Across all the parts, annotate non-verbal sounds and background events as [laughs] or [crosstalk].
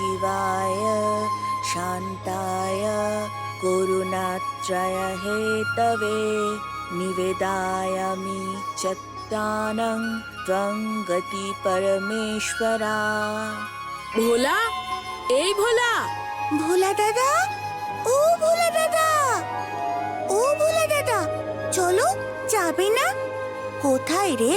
शिवाय शान्ताय करुणात्रय हेतवे निवेदायामि चत्तानं त्वं गति परमेश्वरा ভোলা এই ভোলা ভোলা দাদা ও ভোলা দাদা ও ভোলা দাদা চলো যাবে না কোথায় রে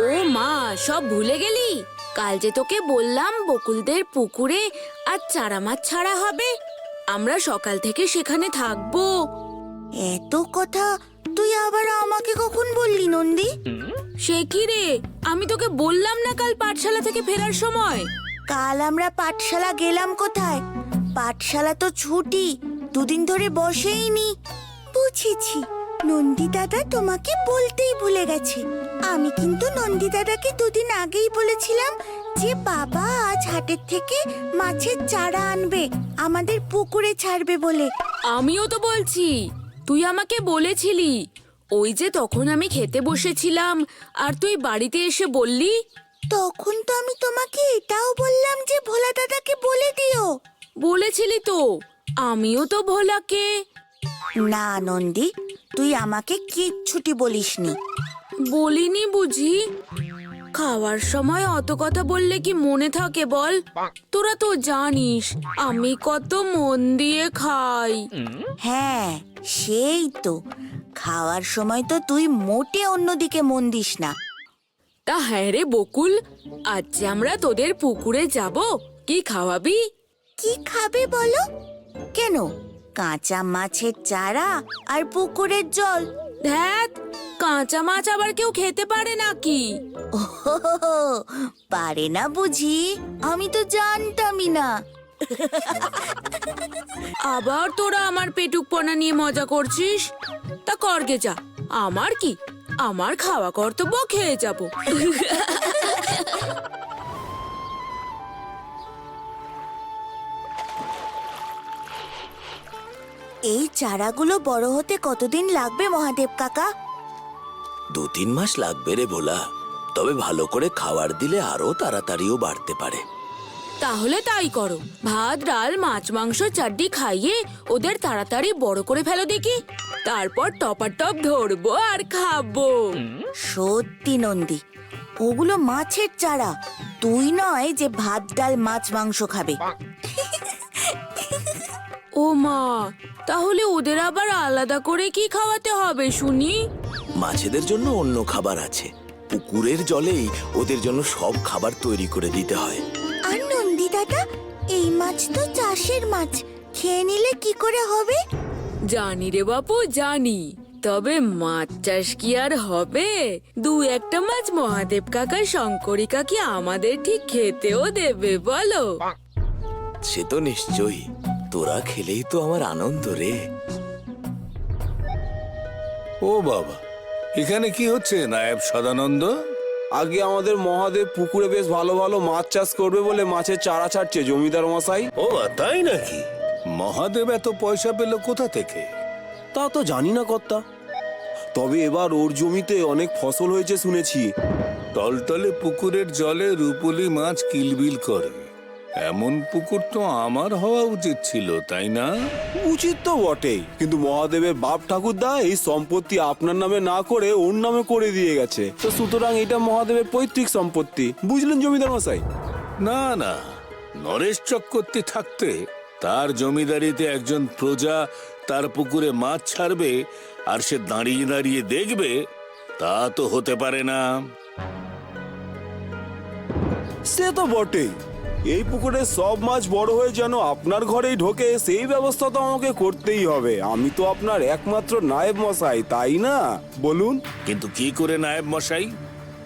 ও মা সব ভুলে গেলি কাল যে তোকে বললাম বকুলদের পুকুরে আর চারা মাছ ছাড়া হবে আমরা সকাল থেকে সেখানে থাকব। এত কথা তুই আবার আমাকে কখন বললি নন্দী? সে কি রে? আমি তোকে বললাম না কাল পাঠশালা থেকে ফেরার সময়? কাল আমরা পাঠশালা গেলাম কোথায়? পাঠশালা তো ছুটি দুদিন ধরে বসেইনি। বুঝেছি নন্দী দাদা তোমাকে বলতেই ভুলে গেছে। আমি কিন্তু নন্দী দাদাকে দুদিন আগেই বলেছিলাম যে বাবা আজ হাটের থেকে মাছের চারা আনবে আমাদের পুকুরে ছাড়বে বলে। আমিও তো বলছি তুই আমাকে বলেছিলি। ওই যে তখন আমি খেতে বসেছিলাম আর তুই বাড়িতে এসে বললি? তখন তো আমি তোমাকে এটাও বললাম যে ভোলা দাদাকে বলে দিও। বলেছিলি তো আমিও তো ভোলাকে। না নন্দী তুই আমাকে কিচ্ছুটি বলিসনি। বলিনি বুঝি? খাওয়ার সময় অত কথা বললে কি মনে থাকে বল? তোরা তো জানিস আমি কত মন দিয়ে খাই। হ্যাঁ সেই তো। খাওয়ার সময় তো তুই মোটে অন্যদিকে মন দিস না। তা হ্যাঁ রে বকুল আজ যে আমরা তোদের পুকুরে যাব। কি খাওয়াবি? কি খাবে বলো? কেন? কাঁচা মাছের চারা আর পুকুরের জল। ধ্যাত কাঁচা মাছ আবার কেউ খেতে পারে নাকি? পারে না বুঝি আমি তো জানতামই না। আবার তোরা আমার পেটুকপনা নিয়ে মজা করছিস? তা করগে যা আমার কি? আমার খাওয়া কর্তব্য খেয়ে যাব। এই চারাগুলো বড় হতে কতদিন লাগবে মহাদেব কাকা? দু তিন মাস লাগবে রে ভোলা। তবে ভালো করে খাবার দিলে আরও তাড়াতাড়িও বাড়তে পারে। তাহলে তাই করো। ভাত ডাল মাছ মাংস চাড্ডি খাইয়ে ওদের তাড়াতাড়ি বড় করে ফেলো দেখি। তারপর টপার টপ ধরবো আর খাব। সত্যি নন্দী ওগুলো মাছের চারা। তুই নয় যে ভাত ডাল মাছ মাংস খাবে। ও মা তাহলে ওদের আবার আলাদা করে কি খাওয়াতে হবে শুনি? মাছেদের জন্য অন্য খাবার আছে। পুকুরের জলেই ওদের জন্য সব খাবার তৈরি করে দিতে হয়। আর নন্দী দাদা এই মাছ তো চাষের মাছ। খেয়ে নিলে কি করে হবে? জানি রে বাপু জানি। তবে মাছ চাষ কি আর হবে? দু একটা মাছ মহাদেব কাকা শঙ্করী কাকি আমাদের ঠিক খেতেও দেবে বলো। সে তো নিশ্চয়ই। তোরা খেলেই তো আমার আনন্দ রে। ও বাবা এখানে কি হচ্ছে নায়েব সদানন্দ? আগে আমাদের মহাদেব পুকুরে বেশ ভালো ভালো মাছ চাষ করবে বলে মাছের চারা ছাড়ছে জমিদার মশাই। ও তাই নাকি? মহাদেব এত পয়সা পেল কোথা থেকে? তা তো জানি না কর্তা। তবে এবার ওর জমিতে অনেক ফসল হয়েছে শুনেছি। টলটলে পুকুরের জলে রূপলি মাছ কিলবিল করে। এমন পুকুর তো আমার হওয়া উচিত ছিল তাই না? উচিত তো বটেই কিন্তু মহাদেবের বাপ ঠাকুরদা এই সম্পত্তি আপনার নামে না করে ওর নামে করে দিয়ে গেছে। তো সুতরাং এটা মহাদেবের পৈতৃক সম্পত্তি বুঝলেন জমিদার মশাই? না না নরেশ চক্রবর্তী থাকতে তার জমিদারিতে একজন প্রজা তার পুকুরে মাছ ছাড়বে আর সে দাঁড়িয়ে দাঁড়িয়ে দেখবে তা তো হতে পারে না। সে তো বটেই এই পুকুরে সব মাছ বড় হয়ে যেন আপনার ঘরেই ঢোকে সেই ব্যবস্থা তো আমাকে করতেই হবে। আমি তো আপনার একমাত্র নায়েব মশাই তাই না? বলুন। কিন্তু কি করে নায়েব মশাই?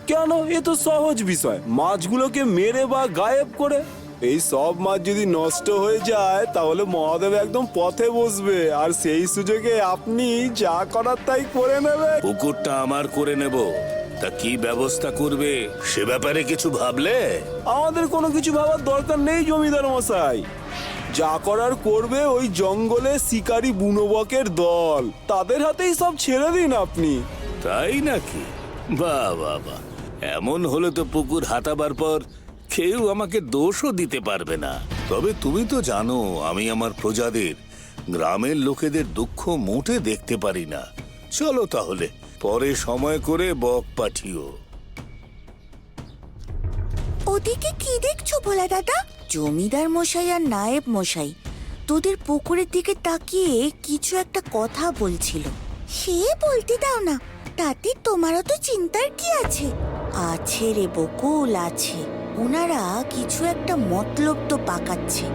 কেন? এ তো সহজ বিষয়। মাছগুলোকে মেরে বা গায়েব করে। এই সব মাছ যদি নষ্ট হয়ে যায় তাহলে মহাদেব একদম পথে বসবে। আর সেই সুযোগে আপনি যা করার তাই করে নেবে পুকুরটা আমার করে নেব। তা কি ব্যবস্থা করবে? সে ব্যাপারে কিছু ভাবলে? আমাদের কোনো কিছু ভাবার দরকার নেই জমিদার মশাই। যা করার করবে ওই জঙ্গলে শিকারি বুনোবকের দল। তাদের হাতেই সব ছেড়ে দিন আপনি। তাই নাকি? বাহ বাহ বাহ এমন হলে তো পুকুর হাতাবার পর কেউ আমাকে দোষও দিতে পারবে না। তবে তুমি তো জানো আমি আমার প্রজাদের গ্রামের লোকেদের দুঃখ মোটে দেখতে পারি না। চলো তাহলে। পরে সময় করে বক পাঠিও। ওদিকে কি দেখছ ভোলা দাদা? জমিদার মশাই আর নায়েব মশাই তোদের পুকুরের দিকে তাকিয়ে কিছু একটা কথা বলছিল। সে বলতে দাও না তাতে তোমারও তো চিন্তার কি আছে? আছে রে বকুল আছে। ওনারা কিছু একটা মতলব তো পাকাচ্ছে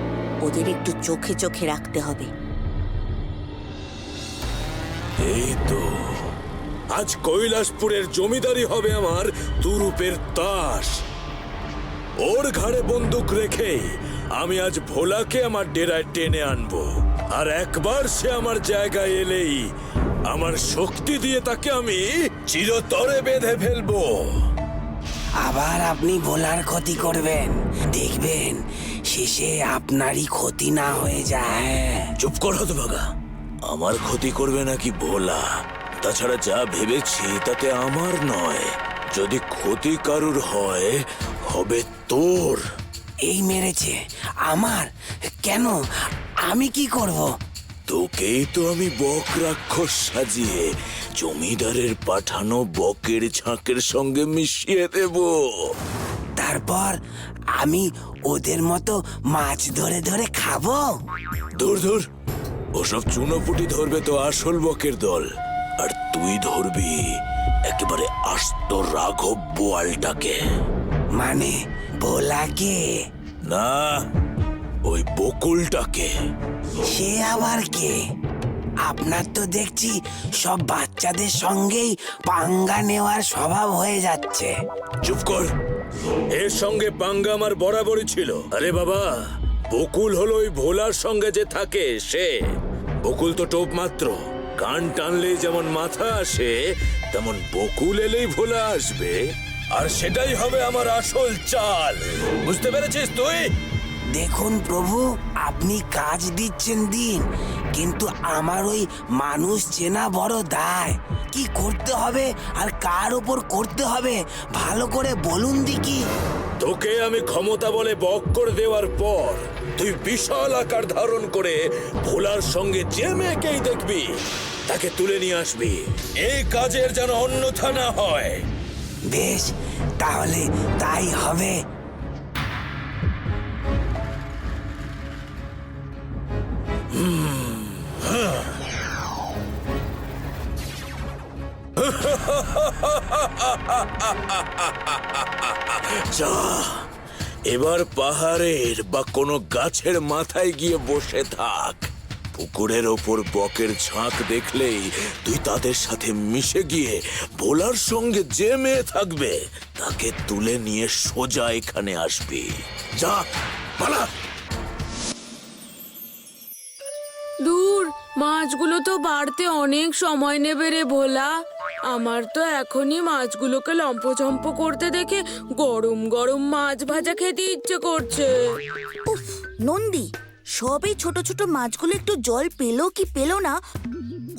ওদের একটু চোখে চোখে রাখতে হবে। এই তো। আজ কৈলাসপুরের জমিদারি হবে আমার তুরুপের তাস। ওর ঘাড়ে বন্দুক রেখে আমি আজ ভোলাকে আমার ডেরায় টেনে আনব। আর একবার সে আমার জায়গায় এলেই আমার শক্তি দিয়ে তাকে আমি চিরতরে বেঁধে ফেলব। আবার আপনি ভোলার ক্ষতি করবেন। দেখবেন শেষে আপনারই ক্ষতি না হয়ে যায়। চুপ কর হতভাগা আমার ক্ষতি করবে নাকি ভোলা? তাছাড়া যা ভেবেছি তাতে আমার নয়। যদি ক্ষতি কারুর হয় হবে তোর। এই মেরেছে। আমার? কেন? আমি কি করব? তোকেই তো আমি বক রাক্ষস সাজিয়ে জমিদারের পাঠানো বকের ঝাঁকের সঙ্গে মিশিয়ে দেব। তারপর আমি ওদের মতো মাছ ধরে ধরে খাব? দূর দূর ওসব চুনোপুটি ধরবে তো আসল বকের দল। আর তুই ধরবি একেবারে আস্ত রাঘব বোয়ালটাকে। মানে ভোলাকে না ওই বকুলটাকে। সে আবার কে? আপনার তো দেখছি সব বাচ্চাদের সঙ্গেই পাঙ্গা নেওয়ার স্বভাব হয়ে যাচ্ছে। চুপ কর। এর সঙ্গে পাঙ্গা আমার বরাবরই ছিল। আরে বাবা বকুল হলো ওই ভোলার সঙ্গে যে থাকে সে। বকুল তো টোপ মাত্র কান টানলে যেমন মাথা আসে তেমন বকুল এলেই ভোলা আসবে। আর সেটাই হবে আমার আসল চাল। বুঝতে পেরেছিস তুই? দেখুন প্রভু আপনি কাজ দিচ্ছেন দিন কিন্তু আমার ওই মানুষ চেনা বড় দায়। কি করতে হবে আর কার ওপর করতে হবে ভালো করে বলুন দিকি তোকে আমি ক্ষমতা বলে বক করে দেওয়ার পর তুই বিশাল আকার ধারণ করে ভোলার সঙ্গে যে মেয়েকেই দেখবি তাকে তুলে নিয়ে আসবি। এই কাজের যেন অন্যথা না হয়। বেশ তাহলে তাই হবে। যা [laughs] এবার পাহাড়ের বা কোনো গাছের মাথায় গিয়ে বসে থাক। পুকুরের ওপর বকের ঝাঁক দেখলেই তুই তাদের সাথে মিশে গিয়ে ভোলার সঙ্গে যে মেয়ে থাকবে, তাকে তুলে নিয়ে সোজা এখানে আসবি। যা, পালা। দূর, মাছগুলো তো বাড়তে অনেক সময় নেবে রে ভোলা। আমার তো এখনই মাছগুলোকে লম্পঝম্প করতে দেখে গরম গরম মাছ ভাজা খেতে ইচ্ছে করছে। উফ নন্দী সবে ছোট ছোট মাছগুলো একটু জল পেল কি পেল না?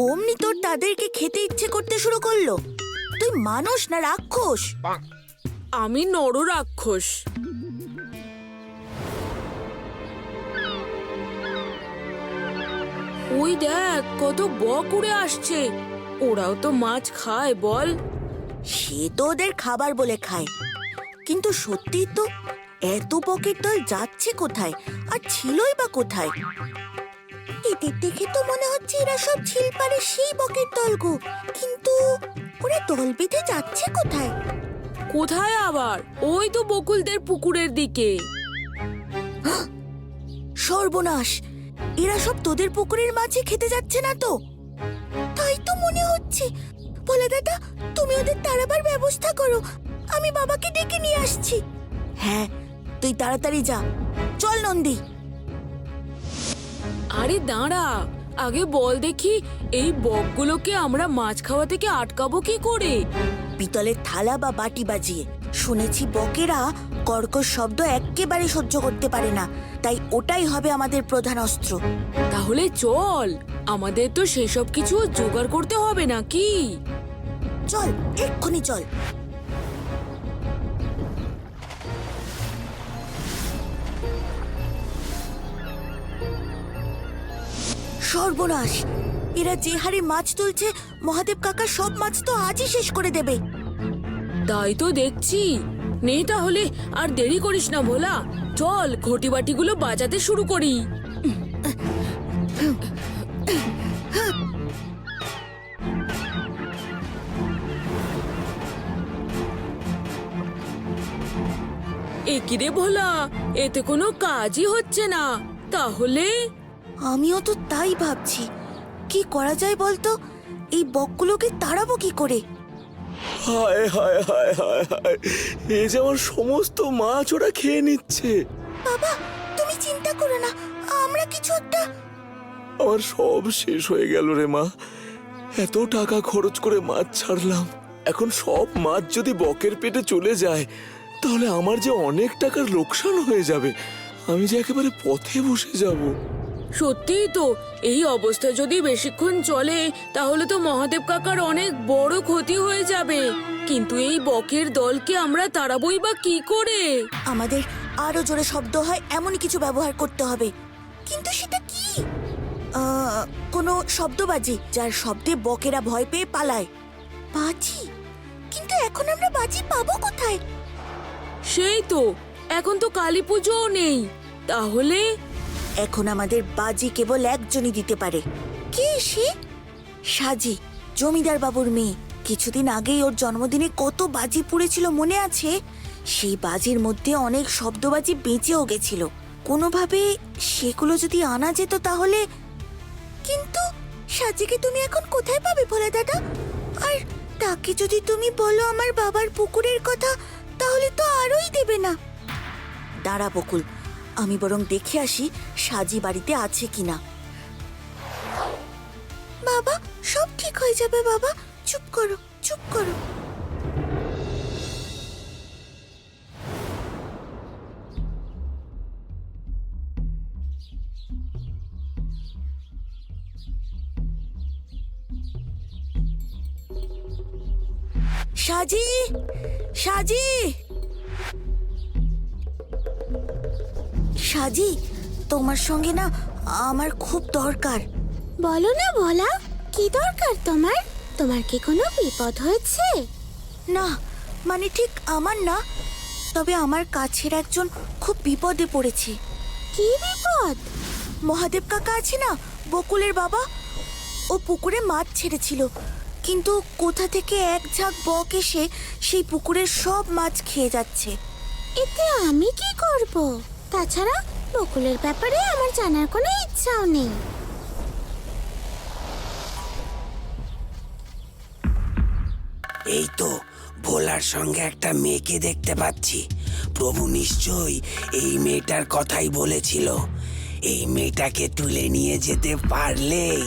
অমনি তোর তাদেরকে খেতে ইচ্ছে করতে শুরু করল। তুই মানুষ না রাক্ষস? আমি নর রাক্ষস ওই দেখ কত বক উড়ে আসছে। ওরাও তো মাছ খায় বল। সে তো ওদের খাবার বলে খায়। কিন্তু সত্যি তো এত পকেট দল যাচ্ছে কোথায়? আর ছিলই বা কোথায়? এদের দেখে তো মনে হচ্ছে এরা সব ঝিলপাড়ে সেই বকের দল গো। কিন্তু ওরা দল বেঁধে যাচ্ছে কোথায়? কোথায় আবার? ওই তো বকুলদের পুকুরের দিকে। সর্বনাশ! এরা সব তোদের পুকুরের মাঝে খেতে যাচ্ছে না তো? তাই তো মনে হচ্ছে। ভোলা দাদা, তুমি ওদের তাড়াবার ব্যবস্থা করো। আমি বাবাকে ডেকে নিয়ে আসছি। হ্যাঁ তুই তাড়াতাড়ি যা। চল নন্দী। আরে দাঁড়া, আগে বল দেখি, এই বকগুলোকে আমরা মাছ খাওয়া থেকে আটকাবো কি করে? পিতলের থালা বা বাটি বাজিয়ে। শুনেছি বকেরা কর্কশ শব্দ একেবারে সহ্য করতে পারে না। তাই ওটাই হবে আমাদের প্রধান অস্ত্র। তাহলে চল আমাদের তো সেসব কিছু জোগাড় করতে হবে না কি চল এক্ষুনি চল। সর্বনাশ! এরা যে হারে মাছ তুলছে মহাদেব কাকা সব মাছ তো আজই শেষ করে দেবে। তাই তো দেখছি। নে তাহলে আর দেরি করিস না ভোলা। চল ঘটি বাটিগুলো বাজাতে শুরু করি। একি রে ভোলা? এতে কোনো কাজই হচ্ছে না। তাহলে? আমিও তো তাই ভাবছি। কি করা যায় বলতো? এই বকগুলোকে তাড়াবো কি করে? হায় হায় হায় হায় হায়। এ যে আমার সমস্ত মাছ ওরা খেয়ে নিচ্ছে। বাবা তুমি চিন্তা করো না আমরা কিছু একটা আমার সব শেষ হয়ে গেল রে মা। এত টাকা খরচ করে মাছ ছাড়লাম। এখন সব মাছ যদি বকের পেটে চলে যায় তাহলে আমার যে অনেক টাকার লোকসান হয়ে যাবে। আমি যে একেবারে পথে বসে যাব। সত্যিই তো এই অবস্থা যদি বেশিক্ষণ চলে তাহলে তো মহাদেব কাকার অনেক বড় ক্ষতি হয়ে যাবে। কিন্তু এই বকের দলকে আমরা তাড়াবই বা কি করে? আমাদের আরও জোরে শব্দ হয় এমন কিছু ব্যবহার করতে হবে। কিন্তু সেটা কি? আহ, কোনো শব্দবাজি যার শব্দে বকেরা ভয় পেয়ে পালায়। বাজি? কিন্তু এখন আমরা বাজি পাবো কোথায়? সেই তো এখন তো কালী পুজোও নেই। তাহলে এখন আমাদের বাজি কেবল একজনই দিতে পারে। কে সে? সাজি, জমিদার বাবুর মেয়ে। কিছুদিন আগেই ওর জন্মদিনে কত বাজি পুড়েছিল মনে আছে? সেই বাজির মধ্যে অনেক শব্দবাজি বেঁচেও গেছিল। কোনোভাবে সেগুলো যদি আনা যেত তাহলে? কিন্তু সাজিকে তুমি এখন কোথায় পাবে ভোলা দাদা? আর তাকে যদি তুমি বলো আমার বাবার পুকুরের কথা, তাহলে তো আরোই দেবে না। দাঁড়া বকুল আমি বরং দেখে আসি সাজি বাড়িতে আছে কিনা। বাবা, সব ঠিক হয়ে যাবে বাবা। চুপ করো চুপ করো। সাজি সাজি। সাজি তোমার সঙ্গে না আমার খুব দরকার। বলো না বলা কি দরকার তোমার? তোমার কি কোনো বিপদ হয়েছে? না মানে ঠিক আমার না তবে আমার কাছের একজন খুব বিপদে পড়েছে। কি বিপদ? মহাদেব কাকা আছে না বকুলের বাবা? ও পুকুরে মাছ ছেড়েছিল কিন্তু কোথা থেকে এক ঝাঁক বক এসে সেই পুকুরের সব মাছ খেয়ে যাচ্ছে। এতে আমি কি করব? তাছাড়া বকুলের ব্যাপারে আমার জানার কোনো ইচ্ছাও নেই। এই তো ভোলার সঙ্গে একটা মেয়েকে দেখতে পাচ্ছি। প্রভু নিশ্চয়ই এই মেয়েটার কথাই বলেছিল। এই মেয়েটাকে তুলে নিয়ে যেতে পারলেই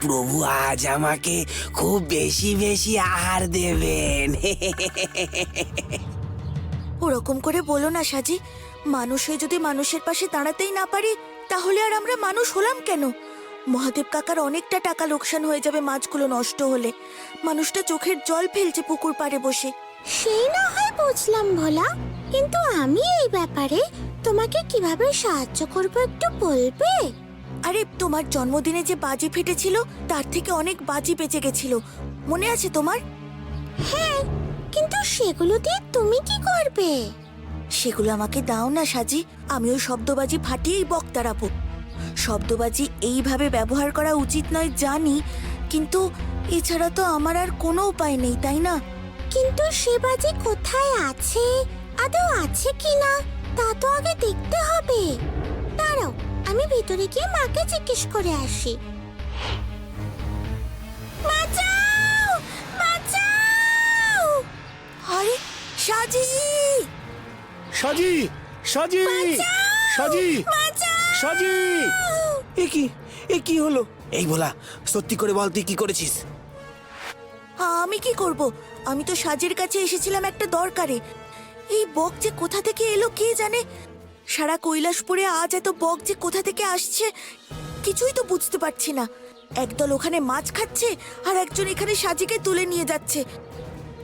প্রভু আজ আমাকে খুব বেশি বেশি আহার দেবেন। [laughs] ওরকম করে বলো না সাজি মানুষ যদি মানুষের পাশে দাঁড়াতেই না পারি তাহলে আর আমরা মানুষ হলাম কেন? মহাদেব কাকার অনেকটা টাকা লোকসান হয়ে যাবে মাছগুলো নষ্ট হলে। মানুষটা চোখের জল ফেলছে পুকুর পাড়ে বসে। সেই না হয় বুঝলাম ভোলা কিন্তু আমি এই ব্যাপারে তোমাকে কীভাবে সাহায্য করব একটু বলবে? আরে তোমার জন্মদিনে যে বাজি ফেটেছিল তার থেকে অনেক বাজি বেঁচে গেছিল। মনে আছে তোমার? হ্যাঁ কিন্তু সেগুলো দিয়ে তুমি কি করবে? সেগুলো আমাকে দাও না সাজি। আমি ওই শব্দবাজি ফাটিয়েই বক তাড়াবো শব্দবাজি এইভাবে ব্যবহার করা উচিত নয় জানি। কিন্তু এছাড়া তো আমার আর কোনো উপায় নেই তাই না? কিন্তু সে বাজি কোথায় আছে? আদৌ আছে কি না? তা তো আগে দেখতে হবে। দাঁড়াও আমি ভিতরে গিয়ে মাকে জিজ্ঞেস করে আসি। বাঁচাও! বাঁচাও! আরে সাজি! সাজি সাজি সাজি সাজি। এ কি এ কি হলো? এই ভোলা সত্যি করে বল তুই কি করেছিস? আমি কি করব? আমি তো সাজের কাছে এসেছিলাম একটা দরকারে। এই বক যে কোথা থেকে এলো কে জানে? সারা কৈলাসপুরে আজ এত বক যে কোথা থেকে আসছে কিছুই তো বুঝতে পারছি না। একদল ওখানে মাছ খাচ্ছে আর একজন এখানে সাজিকে তুলে নিয়ে যাচ্ছে।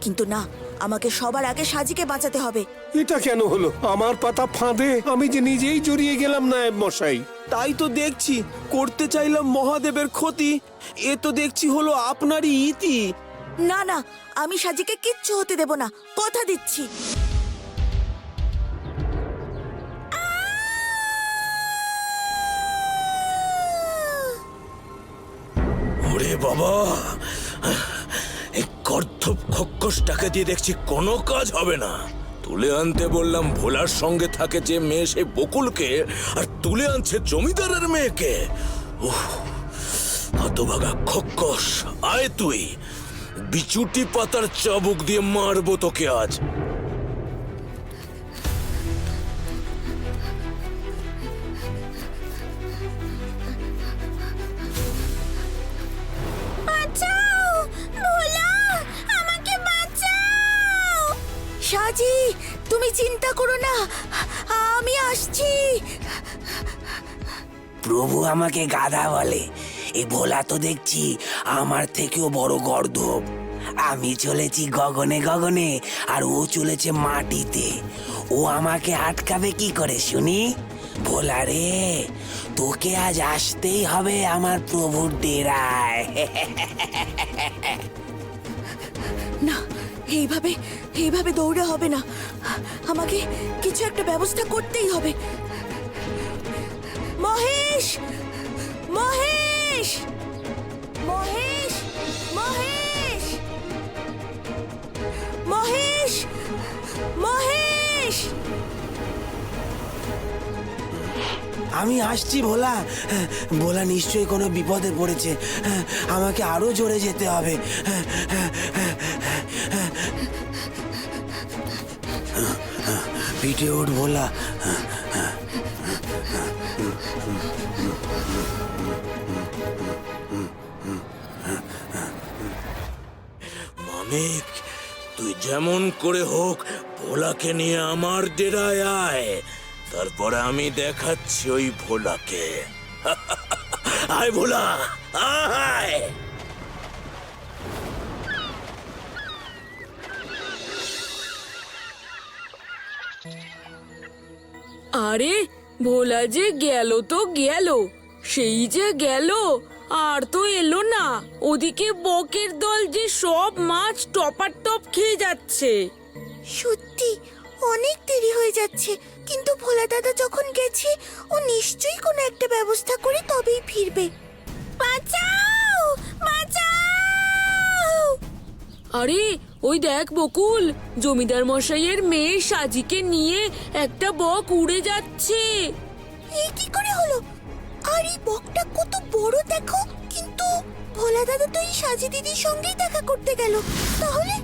কিন্তু না আমাকে সবার আগে সাজিকে বাঁচাতে হবে। এটা কেন হলো? আমার পাতা ফাঁদে। আমি যে নিজেই জড়িয়ে গেলাম না মশাই। তাই তো দেখছি করতে চাইলাম মহাদেবের ক্ষতি। এ তো দেখছি হলো আপনারই ইতি। না না আমি সাজিকে কিচ্ছু হতে দেব না কথা দিচ্ছি। ওরে বাবা! কর্ধব খক্কসটাকে দিয়ে দেখছি কোনো কাজ হবে না। তুলে আনতে বললাম ভোলার সঙ্গে থাকে যে মেয়ে সে বকুলকে, আর তুলে আনছে জমিদারের মেয়েকে। হতভাগা খক্কস আয় তুই। বিচুটি পাতার চাবুক দিয়ে মারবো তোকে আজ। সাজি তুমি চিন্তা করো না আমি আসছি। প্রভু আমাকে গাধা বলে এ ভোলা তো দেখছি আমার থেকেও বড় গর্ধব আমি চলেছি গগনে গগনে আর ও চলেছে মাটিতে। ও আমাকে আটকাবে কি করে শুনি? ভোলা রে তোকে আজ আসতেই হবে আমার প্রভুর ডেরায়। না এইভাবে এইভাবে দৌড়ে হবে না। আমাকে কিছু একটা ব্যবস্থা করতেই হবে। মহেশ! মহেশ! মহেশ! মহেশ! মহেশ! মহেশ! আমি আসছি ভোলা। ভোলা নিশ্চয়ই কোনো বিপদে পড়েছে। আমাকে আরও জোরে যেতে হবে। পিঠে ওঠ ভোলা মামিক তুই যেমন করে হোক ভোলাকে নিয়ে আমার ডেরায় আয়। তারপরে আমি দেখাচ্ছি ওই ভোলাকে। [laughs] আয় ভোলা, আয়। আরে, ভোলা যে গেল তো গেল, সেই যে গেল, আর তো এলো না। ওদিকে বকের দল যে সব মাছ টপার টপ খেয়ে যাচ্ছে। সত্যি, অনেক দেরি হয়ে যাচ্ছে, কিন্তু ভোলা দাদা যখন গেছে, ও নিশ্চয়ই কোনো একটা ব্যবস্থা করে তবেই ফিরবে। বাঁচাও! বাঁচাও! আরে ওই দেখ বকুল জমিদার মশাইয়ের মেয়ে সাজিকে নিয়ে একটা বক উড়ে যাচ্ছে। এই কি করে হলো? আর এই বকটা কত বড় দেখো কিন্তু ভোলা দাদা তো এই সাজি দিদির সঙ্গেই দেখা করতে গেল তাহলে?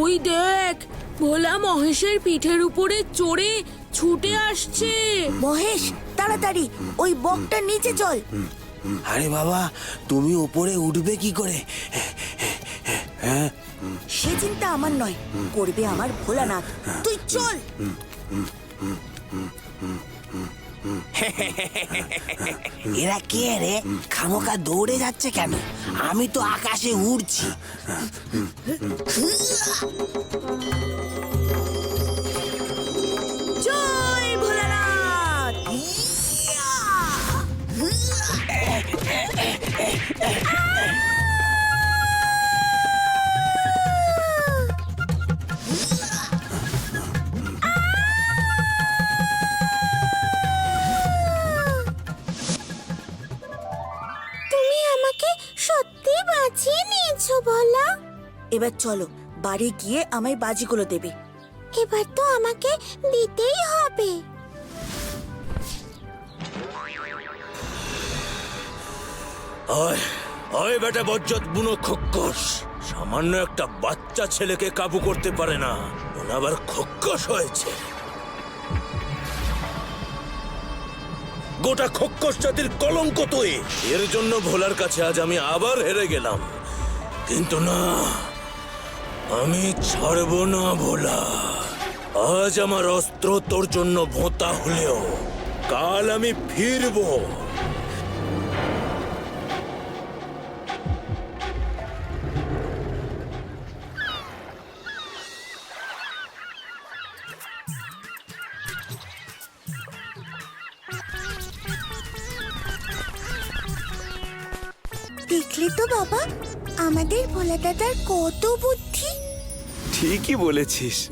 ওই দেখ ভোলা মহেশের পিঠের উপরে চড়ে ছুটে আসছে। মহেশ তাড়াতাড়ি ওই বকটা নিচে চল। আরে বাবা তুমি ওপরে উঠবে কি করে? হ্যাঁ? সে চিন্তা আমার নয়। করবে আমার ভোলানাথ। তুই চল। এরা কে রে? খামোকা দৌড়ে যাচ্ছে কেন? আমি তো আকাশে উড়ছি। নিয়েছো ভোলা এবার চলো বাড়ি গিয়ে আমায় বাজিগুলো দেবে। এবার তো আমাকে দিতেই হবে। আয় আয় বেটা বজ্জত বুনো খক্কস সামান্য একটা বাচ্চা ছেলেকে কাবু করতে পারে না ওন আবার খক্কস হয়েছে। গোটা খক্কস জাতির কলঙ্ক তুই। এর জন্য ভোলার কাছে আজ আমি আবার হেরে গেলাম। কিন্তু না, আমি ছাড়ব না ভোলা। আজ আমার অস্ত্র তোর জন্য ভোঁতা হলেও কাল আমি ফিরব। দেখলি তো বাবা আমাদের ভোলা দাদার কত বুদ্ধি? ঠিকই বলেছিস।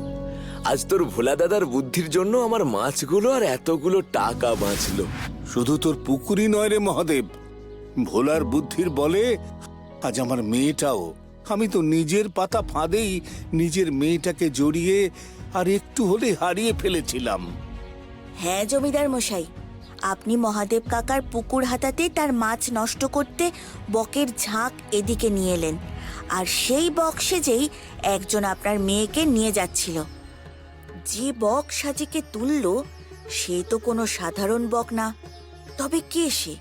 আজ তোর ভোলা দাদার বুদ্ধির জন্য আমার মাছগুলো আর এতগুলো টাকা বাঁচলো। শুধু তোর পুকুরই নয় রে মহাদেব। ভোলার বুদ্ধির বলে আজ আমার মেয়েটাও। আমি তো নিজের পাতা ফাঁদেই নিজের মেয়েটাকে জড়িয়ে আর একটু হলে হারিয়ে ফেলেছিলাম। হ্যাঁ জমিদার মশাই আপনি মহাদেব কাকার পুকুর হাতাতে তার মাছ নষ্ট করতে বকের ঝাঁক এদিকে নিয়ে এলেন। আর সেই বক সেজেই একজন আপনার মেয়েকে নিয়ে যাচ্ছিল। যে বক সাজিকে তুলল সে তো কোনো সাধারণ বক না। তবে কে সে?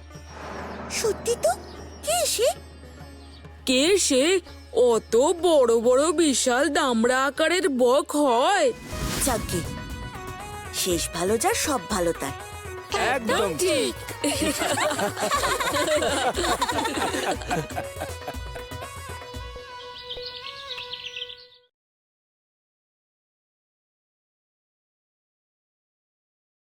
সত্যি তো? কে সে? কে সে? অত বড় বড় বিশাল দামড়া আকারের বক হয়। যাকে শেষ ভালো যার সব ভালো তার। একদম ঠিক। [laughs]